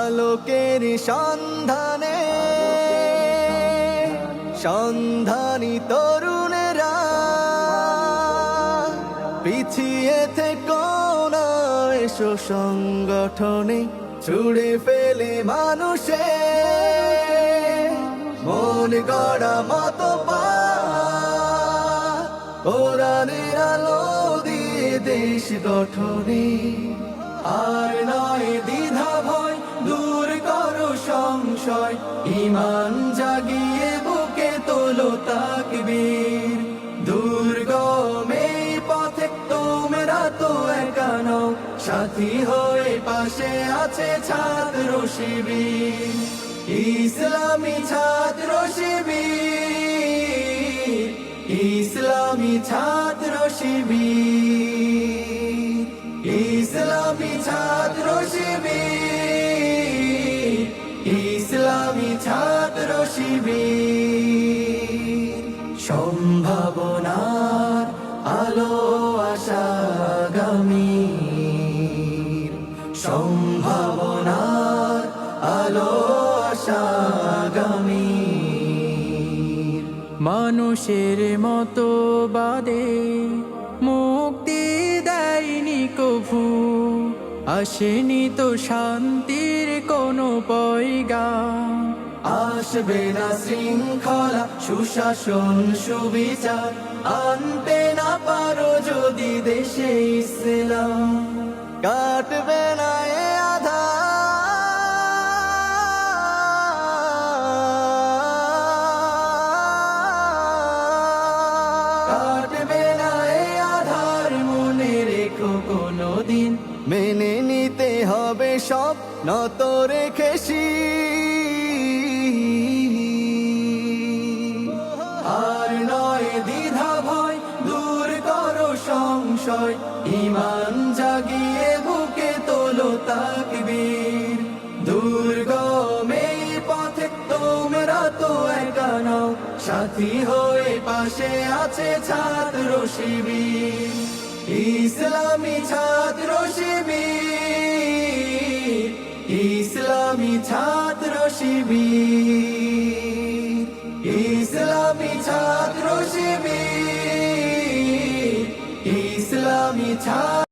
আলোকের সন্ধানে সন্ধানী তরুণেরা পিছিয়ে থেকে এসো সংগঠনে। ছুড়ে ফেলে মানুষে, মন গড়া মত কোরআনের আলো দিয়ে দেশ গঠনে। আর নয় দ্বিধা ভয়, দূর করো সংশয়। ইমান জাগিয়ে বুকে তোলো তাকবীর। সাথী হয়ে পাশে আছে ছাত্র শিবির। ইসলামী ছাত্র শিবির। ইসলামী ছাত্র শিবির। ইসলামী ছাত্র শিবির। ইসলামী ছাত্র শিবির। সম্ভাবনার আলো আশাগামী। সম্ভাবনার আলো আশাগামী। মানুষের মতো বাদে মুক্তি দেয়নি কভু। আসেনি তো শান্তির কোনো পয়গা আসবে না শৃঙ্খলা, সুশাসন, সুবিচার। আনতে না পারো যদি দেশে ইসলাম। কাটবে না এ আধার। কাটবে না রেখো কোনো দিন মেনে নিতে হবে সব নত রেখেছি। আর নয় দ্বিধা ভয়, দূর করো সংশয়, ইমান সাথী হয়ে পাশে আছে ছাত্র শিবির ইসলামী ছাত্র শিবির ইসলামী ছাত্র শিবির ইসলামী ছাত্র শিবির ইসলামী ছাত্র